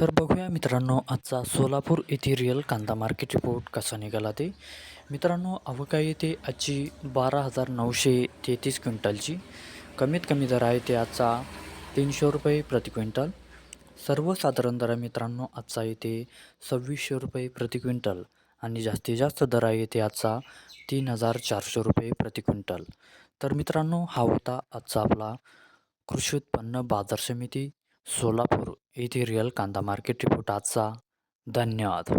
तर बघूया मित्रांनो आजचा सोलापूर येथील रिअल कांदा मार्केट रिपोर्ट कसा निघाला ते. मित्रांनो अवका आहे ते आजची बारा हजार नऊशे तेहतीस क्विंटलची. कमीत कमी दर आहे ते आजचा तीनशे रुपये प्रति क्विंटल. सर्वसाधारण दर आहे मित्रांनो आजचा येते सव्वीसशे रुपये प्रति क्विंटल. आणि जास्तीत जास्त दर आहे येथे आजचा तीन हजार चारशे रुपये प्रति क्विंटल. तर मित्रांनो हा होता आजचा आपला कृषी उत्पन्न बाजार समिती. सोलापूर येथे रिअल कांदा मार्केट रिपोर्ट आजचा. धन्यवाद.